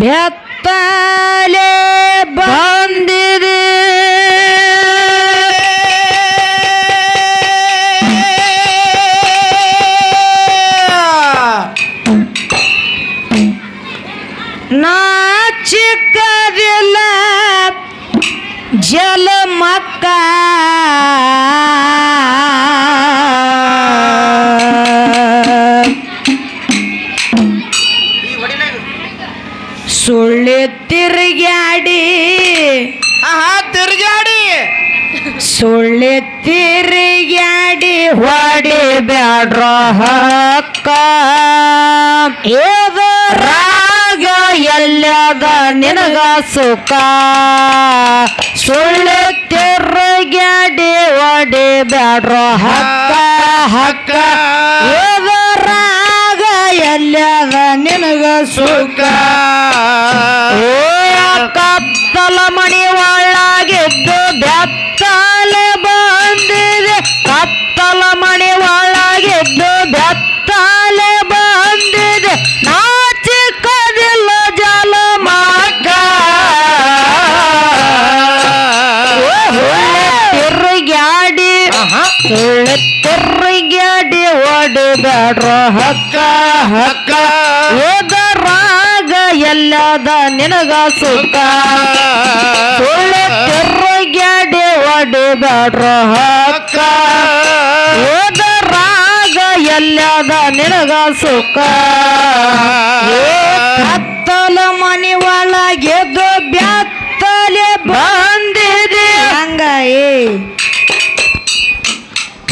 ಬೆತ್ತಲೆ ಬಂದಿದೆ. ತಿರುಗಾಡಿ ಆಹಾ ತಿರುಗಾಡಿ ಸುಳ್ಳೆ ತಿರುಗಾಡಿ ಹೊಡಿ ಬ್ಯಾಡ್ರ ಹಕ್ಕ. ಏದ ರಾಗ ಎಲ್ಲದ ನಿನಗ ಸುಖ. ಸುಳ್ಳೆ ತಿರುಗಾಡಿ ಹೊಡಿ ಬ್ಯಾಡ್ರ ಹಕ್ಕ ಹಕ್ಕ. ಎಲ್ಲದ ನಿನಗ ಸುಖ? ಓ ಕತ್ತಲ ಮಣಿ ಒಳಗಿದ್ದು ಬೆತ್ತಲೆ ಬಂದಿದೆ. ಕತ್ತಲ ಮಣಿ ಒಳಗಿದ್ದು ಬೆತ್ತಲೆ ಬಂದಿದೆ. ನಾಚಿಕದಿಲ್ಲ ಜಲ ಮಾಕ ಸುಳ್ಳು ತಿರುಗಾಡಿ ಓಡಬೇಡ್ರ ಹಕ್ಕ ಹಕ್ಕ ಎದರಾಗ ಎಲ್ಲದ ನಿನಗ ಸುಖ. ಸುಳ್ಳು ತಿರುಗಾಡಿ ಓಡಬೇಡ್ರ ಹಕ್ಕ. ಎದರಾಗ ಎಲ್ಲದ ನಿನಗ ಸುಖ. ಕತ್ತಲ ಮನಿ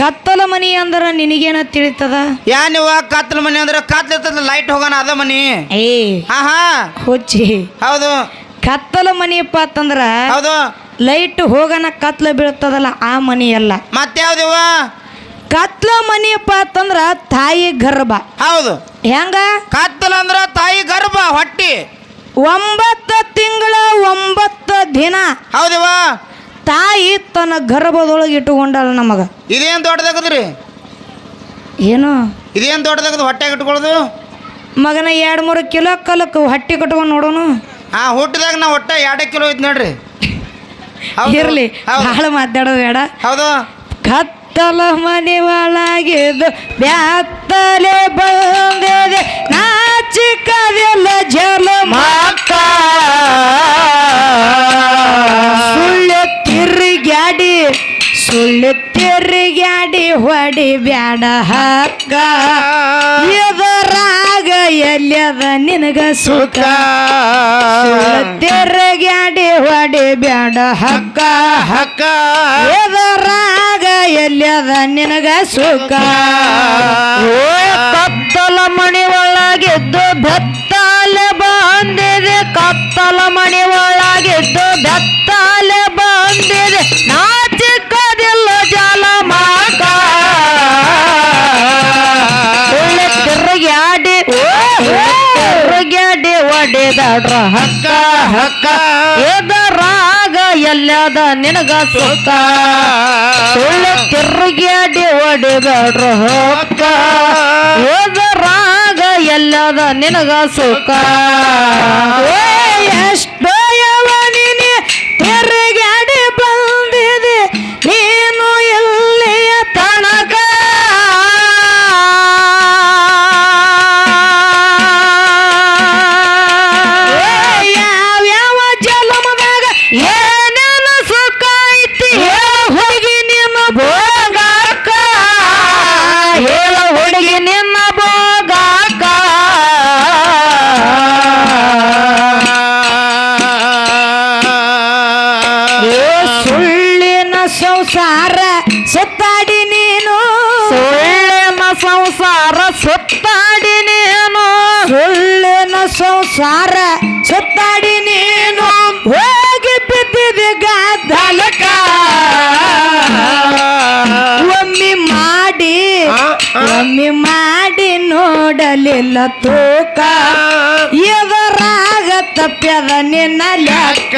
ಕತ್ತಲ ಮನಿ ಅಂದ್ರ ನಿನಗೇನ ತಿಳಿತದ? ಯಾ ಕತ್ತಲ ಮನಿ ಅಂದ್ರ ಕತ್ಲ ಲೈಟ್ ಹೋಗೋಣ ಅದ ಮನಿ. ಏ ಹಾ ಹಾ. ಹುಚ್ಚಿ. ಹೌದು. ಕತ್ತಲ ಮನಿಯಪ್ಪ ಅಂತಂದ್ರ ಹೌದು. ಲೈಟ್ ಹೋಗೋಣ ಕತ್ಲ ಬೀಳ್ತದಲ್ಲ ಆ ಮನಿ ಅಲ್ಲ ಮತ್ತೆ ಯಾವ್ದಿವ ಕತ್ಲ ಮನಿಯಪ್ಪ ಅಂತಂದ್ರ ತಾಯಿ ಗರ್ಭ. ಹೌದು. ಹೆಂಗ? ಕತ್ತಲ ಅಂದ್ರ ತಾಯಿ ಗರ್ಭ ಹೊಟ್ಟಿ. ಒಂಬತ್ತು ತಿಂಗಳ ಒಂಬತ್ತು ದಿನ. ಹೌದಿವ ತಾಯಿ ತನ್ನ ಗರ್ಭದೊಳಗೆ ಇಟ್ಟುಕೊಂಡಲ್ಲ ನಮಗ. ಇದೇನು ದೊಡ್ಡದಾಗದ್ರಿ? ಏನು? ಇದೇನು ದೊಡ್ಡದಾಗದ ಹೊಟ್ಟೆಗೆ ಇಟ್ಕೊಳ್ಳೋದು ಮಗನ ಎರಡು ಮೂರು ಕಿಲೋ ಕಲಕ್ಕೆ ಹೊಟ್ಟೆ ಕಟ್ಕೊಂಡು ನೋಡೋನು. ಆ ಹುಟ್ಟದಾಗ ನಾ ಹೊಟ್ಟೆ ಎರಡೇ ಕಿಲೋ ಐತೆ ನೋಡ್ರಿ. ಇರಲಿ. ಬಹಳ ಮಾತಾಡೋದು ಬೇಡ. ಹೌದು. ಕತ್ತಲ ಮನೆ ಒಳಗಿದ್ದು ಬ್ಯಾತ್ತಲೆ ಬಂದಿದೆ ನಿನಗ ಸುಖ. ತೆರಗ್ಯಾಡಿ ಹೊಡಿ ಬ್ಯಾಡ ಹಕ್ಕ. ಹಕ್ಕ. ಎದರಾಗ ಎಲ್ಲದ ನಿನಗ ಸುಖ. ಓ ಕತ್ತಲ ಮಣಿ ಒಳಗಿದ್ದು ಬೆತ್ತಲೆ ಬಂದಿದೆ. ಕತ್ತಲ ಮಣಿ ಒಳಗಿದ್ದು ಬೆತ್ತಲೆ ಬಂದಿದೆ. ನಾಚಿಕದಿಲ್ಲ ಒಡೆದಾಡ್ರ ಹಕ್ಕ ಹಕ್ಕ. ಎದರಾಗ ಎಲ್ಲದ ನಿನಗ ಸುಖ ಸುಳ್ಳು ತಿರುಗಾಡಿ ಒಡೆದಾಡ್ರ ಹಕ್ಕ. ಎದರಾಗ ಎಲ್ಲದ ನಿನಗ ಸುಖ ಎಷ್ಟೋ ನೋಡಲಿಲ್ಲ ತೂಕ ಎದರಾಗ ತಪ್ಪ್ಯದ ನಿನ್ನ ಲೆಕ್ಕ.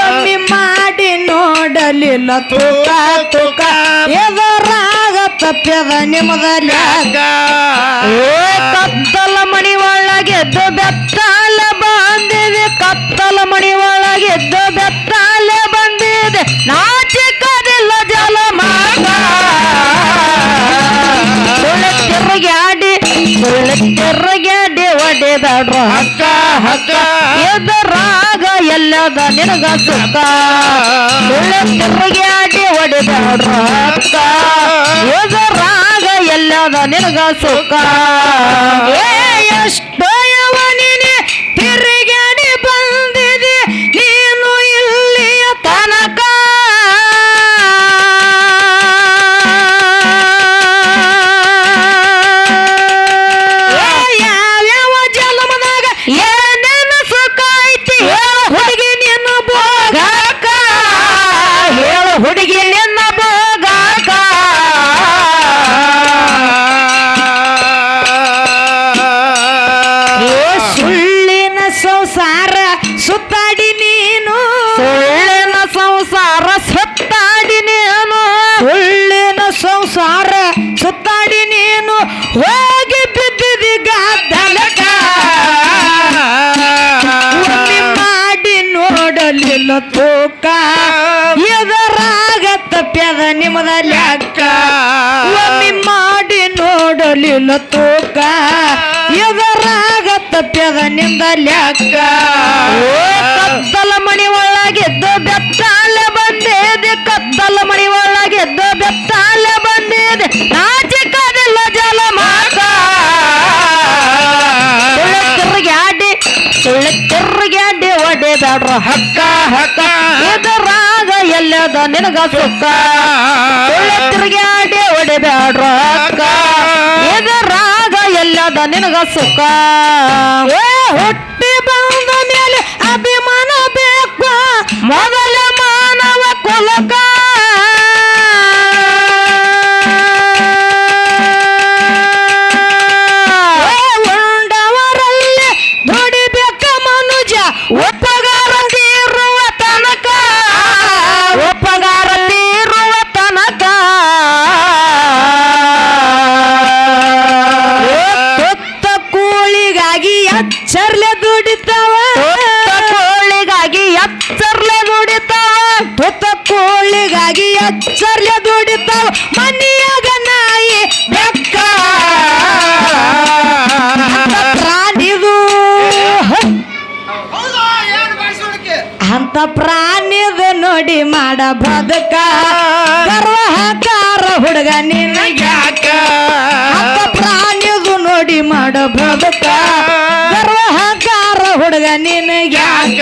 ಒಮ್ಮೆ ಮಾಡಿ ನೋಡಲಿಲ್ಲ ತೂಕ ತೂಕ ಎದರಾಗ ತಪ್ಪ್ಯದ ನಿಮ್ಮದ ಲೆಕ್ಕ. ಓ ಕತ್ತಲ ಎದರಾಗ ಎಲ್ಲದ ನಿನಗ ಸುಖ. ತಿರುಗಾಡಿ ರಕ್ಕ. ಹಕ್ಕ ಎದರಾಗ ಎಲ್ಲದ ನಿನಗ ಸುಖ. ಎಷ್ಟೋ ಹುಡುಗಿ ನೋಡಲಿಲ್ಲ ತೂಕ. ಎದರಾಗ ತಪ್ಪ್ಯದ ನಿಂದ ಲೆಕ್ಕ ಕತ್ತಲ ಮಣಿ ಒಳಗೆದ್ದು ಬೆತ್ತಾಲೆ ಬಂದಿದೆ. ಕತ್ತಲ ಮಣಿ ಒಳಗೆದ್ದು ಬೆತ್ತಾಲೆ ಬಂದಿದೆ. ನಾಚಿಕದಿಲ್ಲ ಜಲ ಮಾತ ಸುಳ್ಳು ತಿರುಗಾಡಿ ಹೊಡೆದಾಡ್ರು ಹಕ್ಕ ಹಕ್ಕ. ಎದುರಾಗ ಎಲ್ಲದ ನಿನಗ ಸುಖ ತಿರುಗಾಡಿ ಹೊಡೆದಾಡ್ರು ಇದು ಎದುರಾಗ ಎಲ್ಲದ ನಿನಗ ಸುಖ ಹುಟ್ಟಿ ಬಂದ ಮೇಲೆ ಅಭಿಮಾನ ಬೇಕು ಕೂಳಿಗಾಗಿ ಎಚ್ಚರ್ಲೆ ದುಡಿತಾವ ಮನೆಯಾಗ ನಾಯಿ ಬೆಕ್ಕ. ಪ್ರಾಣಿದು. ಅಂತ ಪ್ರಾಣಿದ ನೋಡಿ ಮಾಡ ಬದುಕ. ಗರ್ವಹಕಾರ ಹುಡುಗ ನಿನಗ್ಯಾಕ. ಅಂತ ಪ್ರಾಣಿದು ನೋಡಿ ಮಾಡ ಬದುಕ. ಗರ್ವಹಕಾರ ಹುಡುಗ ನಿನಗ್ಯಾಕ.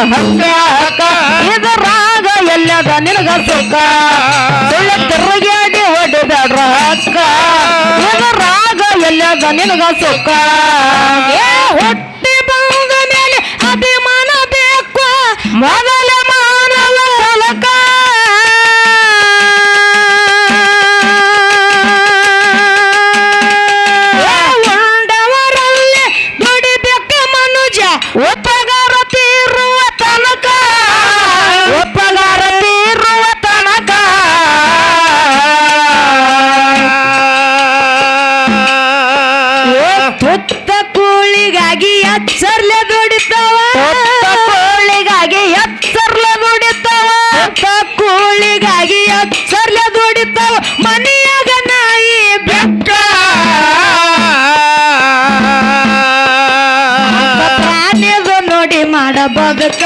ಹಕ್ಕ ಇದು ರಾಗ ಎಲ್ಲದ ನಿನಗ ಸುಖ? ಸುಳ್ಳ ತಿರುಗಾಡಿ ಹೊಡೆದಾಡ್ರ ಹಕ್ಕ ಇದು ರಾಗ ಎಲ್ಲದ ನಿನಗ ಸುಖ? ಏ ಹುಟ್ಟಿ ಬಂದ ಮೇಲೆ ಅಭಿಮಾನ ಬೇಕು. ಮೊದಲ ಬದುಕ.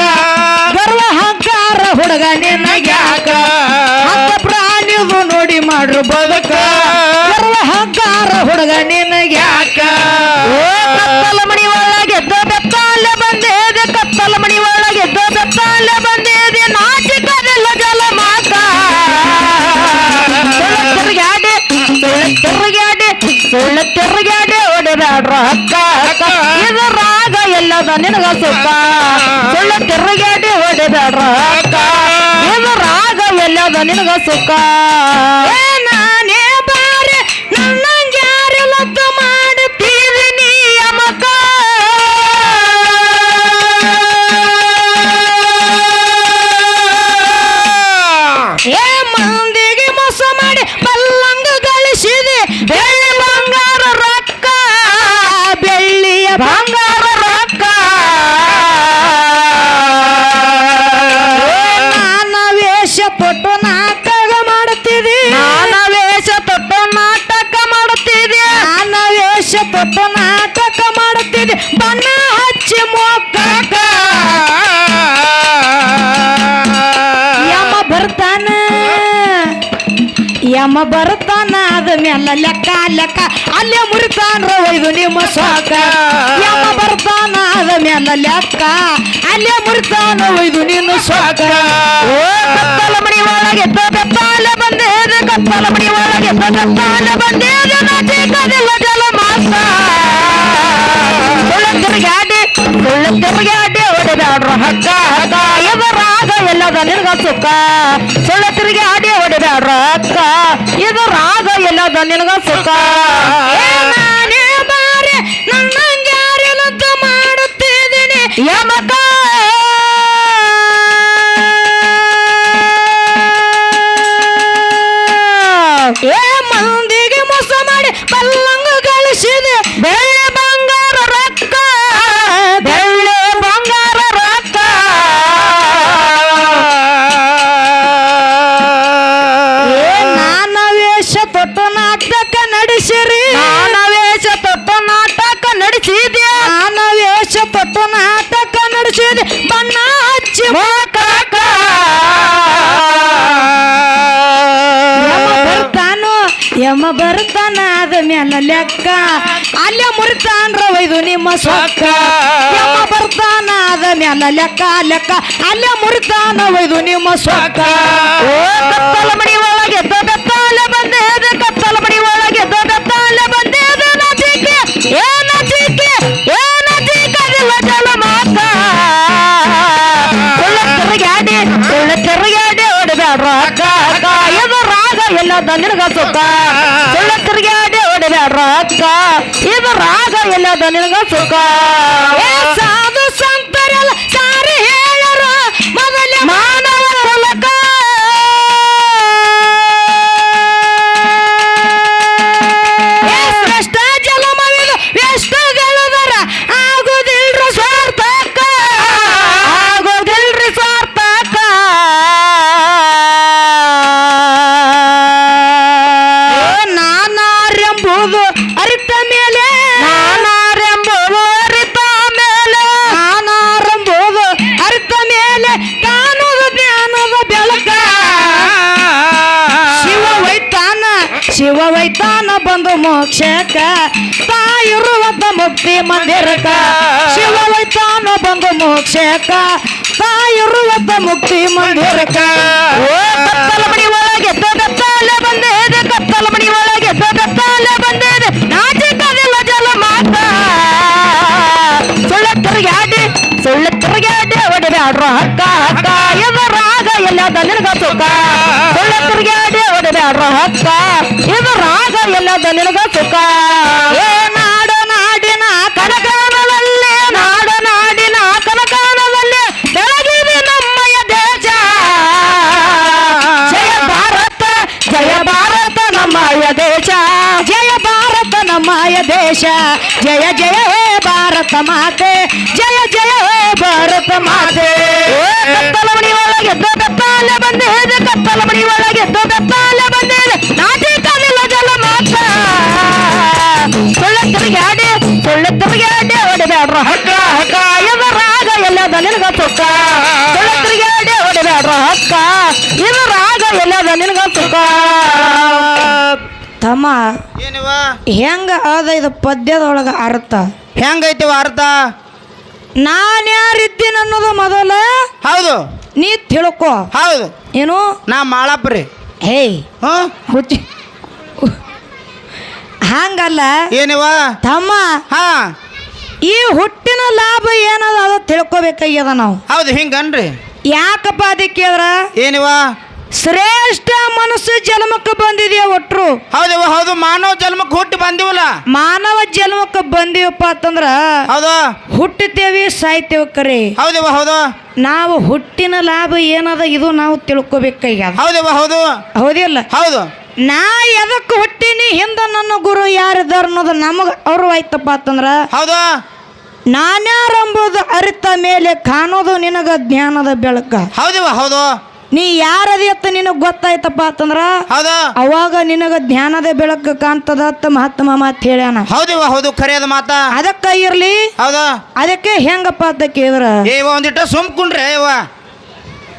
ಗರ್ವ ಹಂಕಾರ ಹುಡುಗ ನಿನಗ್ಯಾಕ ಪ್ರಾಣಿದು ನೋಡಿ ಮಾಡ್ರು ಬದುಕ. ಗರ್ವ ಹಂಕಾರ ಹುಡುಗ ನಿನಗ್ಯಾಕ ನಿನಗ ಸುಖ ಸುಳ್ಳು ತಿರುಗಾಡಿ ಹೊಡೆದ ಹಕ್ಕ ಇದು ರಾಗ ಎಲ್ಲದ ನಿನಗ ಸುಖ ಯಮ ಬರ್ತಾನ, ಅದ ಮ್ಯಾಲ ಲೆಕ್ಕ ಲೆಕ್ಕ. ಅಲ್ಲೇ ಮುರಿತಾನ ಒಯ್ದು ನಿಮ್ಮ ಸಾಕ. ಯಮ ಬರ್ತಾನ, ಅದ ಮ್ಯಾಲ ಲೆಕ್ಕ. ಅಲ್ಲೇ ಮುರಿತಾನ, ಒಯ್ದು ನಿನ್ನ ಸಾಕ. ಓ ಮಣಿ ಒಳಗೆ ಬೆತ್ತಾಲ ಬಂದೇದ, ಕತ್ತಲ ಮಣಿ ಒಳಗೆ ಬೆತ್ತಾಲ ಬಂದೇದ ನಾಚಿಕದಿಲ್ಲ ಜಲ ಮಾಸ ಸುಳ್ಳ ತಿರುಗಾಡಿ ಸುಳ್ಳ ತಿರುಗಾಡಿ ಹೊಡೆದಾಡ್ರು ಹಕ್ಕ ಹಕ್ಕ ಎದರಾಗ ಎಲ್ಲದ ನಿನ್ಗ ಸುಖ? ಸುಳ್ಳ ತಿರುಗಾಡಿ ಹೊಡೆದಾಡ್ರು ಇದು ರಾಗ ಎಲ್ಲದ ನಿನಗ ಸುಖ. ಬಾರೆ ನನ್ನಂಗ್ಯಾರಿಲ್ಲದ್ದು ಮಾಡುತ್ತಿದ್ದೀನಿ? ಯಮಕ. ಏ ಮಂದಿಗೆ ಮೋಸ ಮಾಡಿ ಬಲ್ಲಂಗ ಗಳಿಸಿದೆ. ಬೆಳ್ಳಿ ಮ್ಯಾಲ ಲೆಕ್ಕ. ಅಲ್ಲೇ ಮುರಿತಾನ್ರ ಒಯ್ದು ನಿಮ್ಮ ಸೊಕ್ಕ ಯಮ ಬರ್ತಾನ ಅದ ನನ್ನ ಲೆಕ್ಕ ಲೆಕ್ಕ. ಅಲ್ಲೇ ಮುರಿತಾನ ಒಯ್ದು ನಿಮ್ಮ ಸೊಕ್ಕ ಓ, ಕತ್ತಲ ಮಣಿ ಒಳಗೆ ದೊಗತ್ತಾಲ ಬಂದೆ, ಅದ ಕತ್ತಲ ಮಣಿ ಒಳಗೆ ದೊಗತ್ತಾಲ ಬಂದೆ, ಅದ ನಜಿಕೆ ಏ ನಜಿಕೆ ಏ ನಜಿಕದಿಲ್ಲ ಜನ ಮಾತ ಸುಳ್ಳ ತಿರುಗಾಡಿ ಸುಳ್ಳ ತಿರುಗಾಡಿ ಅಕ್ಕ ಅಕ್ಕ ಇದು ರಾಗ ಎಲ್ಲ ಸುಖ ಸುಳ್ಳ ಅಕ್ಕ ಇದು ರಾಗ ಎಲ್ಲ ನಿನಗ ಸುಖ. ಬಂದು ಮೋಕ್ಷಕ ತಾಯಿರುವಂತ ಮುಕ್ತಿ ಮಂದಿರಕ ಶಿವ ತಾನು ಬಂದು ಮೋಕ್ಷಕ ತಾಯಿರುವಂತ ಮುಕ್ತಿ ಮಂದಿರಕ ಓ, ಕತ್ತಲ ಮಣಿ ಒಳಗೆ ಬೆತ್ತಾಲ ಬಂದೇದೆ, ಕತ್ತಲ ಮಣಿ ಒಳಗೆ ಬೆತ್ತಾಲ ಬಂದೇದೆ. ನಾಚಿಕದಿಲ್ಲ ಜಲ ಮಾತ ಸುಳ್ಳ ತಿರುಗಾಡಿ ಸುಳ್ಳ ತಿರುಗಾಡಿ ಹೊಡೆದಾಡ್ರು ಹಕ್ಕ ಹಕ್ಕ. ಎಲ್ಲ ರಾಗ ಎಲ್ಲದ ನಿನಗ ಸುಖ ಎಲ್ಲದ ನಿನಗ ಸುಖ. ಏ ನಾಡು ನಾಡಿನ ಕನಕಾನದಲ್ಲಿ ನಾಡು ನಾಡಿನ ಕನಕಾನದಲ್ಲಿ ಬೆಳಗಿದೆ ನಮ್ಮಯ ದೇಶ. ಜಯ ಭಾರತ ಜಯ ಭಾರತ ನಮ್ಮಯ ದೇಶ. ಜಯ ಭಾರತ ನಮ್ಮಯ ದೇಶ. ಜಯ ಜಯ ಹೇ ಭಾರತ ಮಾತೆ ಜಯ ಜಯ ಹೇ ಭಾರತ ಮಾತೆ. ಕತ್ತಲ ಮಣಿ ಒಳಗೆ ಬೆತ್ತಾಲ ಬಂದಿದೆ ಕತ್ತಲ ಮಣಿ ಒಳಗೆ ತಮ್ಮ ಏನಿವ? ಹೆಂಗ ಅದ ಇದು ಪದ್ಯದೊಳಗ ಅರ್ಥ? ಹೆಂಗೈತಿವ ಅರ್ಥ? ನಾನು ಯಾರಿದ್ದೀನಿ ಅನ್ನೋದು ಮೊದಲ ಹೌದು. ನೀ ತಿಳ್ಕೊ. ಹೌದು. ಏನು? ನಾ ಮಾಳಪ್ರಿ. ಹೇಯ್. ಹುಚ್ಚಿ. ಹಂಗಲ್ಲ. ಏನಿವ? ತಮ್ಮ. ಹಾ. ಈ ಹುಟ್ಟಿನ ಲಾಭ ಏನದ ಅದು ತಿಳ್ಕೊಬೇಕಾಗ್ಯದ ನಾವು. ಹೌದು ಹಿಂಗನ್ರಿ. ಯಾಕಪ್ಪ ಅದಕ್ಕೆ ಕೇಳ್ರ ಏನಿವ? ಶ್ರೇಷ್ಠ ಮನಸ್ಸು ಜನ್ಮಕ್ಕೆ ಬಂದಿದೆಯಾ ಒಟ್ರು? ಹೌದು ಹೌದು ಮಾನವ ಜನ್ಮಕ್ಕೆ ಹುಟ್ಟಿ ಬಂದಿವಲ್ಲ? ಮಾನವ ಜನ್ಮಕ್ಕೆ ಬಂದಿವಪ್ಪ ಅಂತಂದ್ರ ಹೌದು. ಹುಟ್ಟುತ್ತೇವಿ ಸಾಯ್ತೇವೆ ಕರೆ. ಹೌದು ಹೌದು. ನಾವು ಹುಟ್ಟಿನ ಲಾಭ ಏನದ ಇದು ನಾವು ತಿಳ್ಕೊಬೇಕಾಗ್ಯದ. ಹೌದವ ಹೌದು. ಹೌದಿಲ್ಲ? ಹೌದು. ನಾ ಎದಕ್ಕೆ ಹುಟ್ಟಿನಿ ಹಿಂದ ನನ್ನ ಗುರು ಯಾರಿದಾರ ಅನ್ನೋದು ನಮಗೆ ಅವರು ಆಯ್ತಪ್ಪ ಅಂತಂದ್ರ ಹೌದು. ನಾನ್ಯಾರಂಬುದು ಅರಿತ ಮೇಲೆ ಕಾಣೋದು ನಿನಗ ಜ್ಞಾನದ ಬೆಳಕ. ಹೌದು ಹೌದು. ನೀ ಯಾರದಿ ಅತ್ತ ನಿನಗ್ ಗೊತ್ತಾಯ್ತಪ್ಪ ಅಂತಂದ್ರ? ಹೌದು? ಅವಾಗ ನಿನಗ ಜ್ಞಾನದ ಬೆಳಕು ಕಾಣ್ತದ ಅಂತ ಮಹಾತ್ಮ ಮಾತು ಹೇಳ್ಯಾನ. ಹೌದಿವ ಹೌದು ಖರೆಯದ ಮಾತಾ. ಅದಕ್ಕ ಇರ್ಲಿ. ಹೌದಾ? ಅದಕ್ಕೆ ಹೆಂಗಪ್ಪ ಅಂತ ಕೇಳಿದ್ರ? ಒಂದಿಟ್ಟ ಸುಮ್ಕುಂಡ್ರೆ ಇವ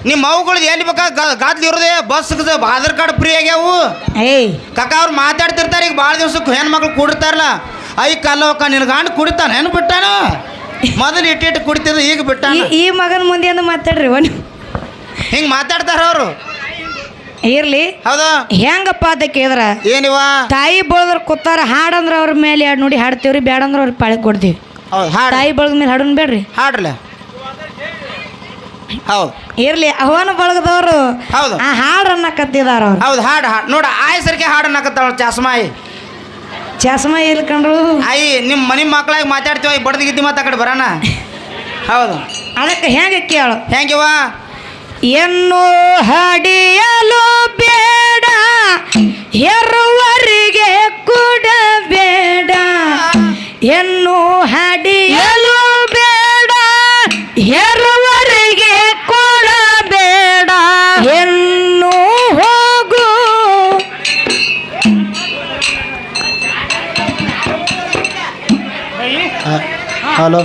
ನಿಮ್ಮ ಅವುಗಳು ಎಲ್ಲಿ ಬೇಕಾ ಗಾದ್ಲಿ ಇರೋದೇ? ಬಸ್ ಆಧಾರ್ ಕಾರ್ಡ್ ಫ್ರೀ ಆಗ್ಯಾವು. ಏಯ್. ಕಾಕ ಅವ್ರು ಮಾತಾಡ್ತಿರ್ತಾರೆ ಈಗ ಭಾಳ ದಿವ್ಸಕ್ಕೆ ಹೆಣ್ಮಕ್ಳು ಕುಡಿತಾರಲ್ಲ ಐ ಕಲ್ಲವಕ್ಕ ನಿನ್ನ ಗಾಂಡ್ ಕುಡಿತಾನ ಏನು ಬಿಟ್ಟಾನು? ಮೊದಲು ಇಟ್ಟಿಟ್ಟು ಕುಡಿತಿದ್ದ ಈಗ ಬಿಟ್ಟಾನ? ಈ- ಮಗನ ಮುಂದೆ ಮಾತಾಡ್ರಿ ಒಂದು ಹಿಂಗೆ ಮಾತಾಡ್ತಾರ ಅವರು? ಇರ್ಲಿ. ಹೌದಾ? ಹೆಂಗಪ್ಪ ಅಂತ ಕೇಳಿದ್ರ? ಏನಿವ? ತಾಯಿ ಬೆಳೆದ್ರ ಕೂತಾರ ಹಾಡಂದ್ರ ಅವ್ರ ಮೇಲೆ ಎರಡು ನೋಡಿ ಹಾಡ್ತೇವ್ರಿ ಬೇಡಂದ್ರ ಅವ್ರಿಗೆ ಪಾಳಿ ಕೊಡ್ತೀವಿ. ಹೌದು ಹಾಡು. ತಾಯಿ ಬಳದ ಮೇಲೆ ಹಾಡೋನ್ ಬೇಡ್ರಿ. ಹಾಡ್ರಲ್ಲ? ಹೌದು. ಇರ್ಲಿ ಅವನ ಬಳಗದವರು ಹೌದು. ಆ ಹಾಡನ್ನ ಕತ್ತಿದಾರ ಅವ್ರು. ಹೌದು ಹಾಡು ಹಾಡು. ನೋಡ ಆಯ್ ಸರಿಗೆ ಹಾಡು ಅನ್ನಕತ್ತಾಳ ಚಸ್ಮಾಯಿ. ಚಸ್ಮ ಇಲ್ಕಂಡ್ರು ಆಯಿ ನಿಮ್ಮ ಮನೆ ಮಕ್ಕಳಾಗಿ ಮಾತಾಡ್ತೀವ ಬಡ್ದು ಮಾತಾಡ ಮತ್ತೆ ಆ ಕಡೆ ಬರೋಣ ಹೌದು. ಅದಕ್ಕೆ ಹೆಂಗೆ ಕೇಳು? ಹೆಂಗಿವ? ಎನ್ನು ಹಡಿಯಲು ಬೇಡ ಹೆರುವರಿಗೆ ಕೊಡಬೇಡ ಎನ್ನು ಹಡಿಯಲು ಬೇಡ ಹೆರುವರಿಗೆ ಕೊಡಬೇಡ ಎನ್ನು ಹೋಗು. ಹಲೋ.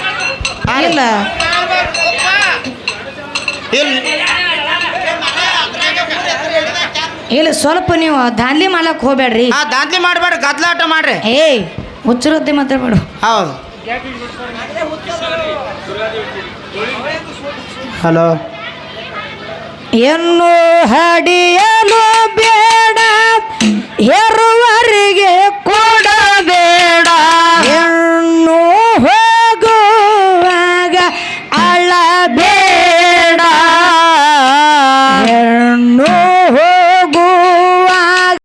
ಇಲ್ಲ. ಇಲ್ಲ ಸ್ವಲ್ಪ ನೀವು ದಾಂದ್ಲಿ ಮಾಡಕ್ ಹೋಗ್ಬೇಡ್ರಿ. ಆ ದಾಂತ್ಲಿ ಮಾಡಬೇಡ ಗದ್ಲಾಟ ಮಾಡ್ರಿ. ಏಯ್ ಹುಚ್ಚರದ್ದೆ ಮಾತಾಡ್ಬೇಡು ಹೌದು. ಹಲೋ. ಎನ್ನು ಹಡಿಯಲು ಬೇಡ ಹೆರುವರಿಗೆ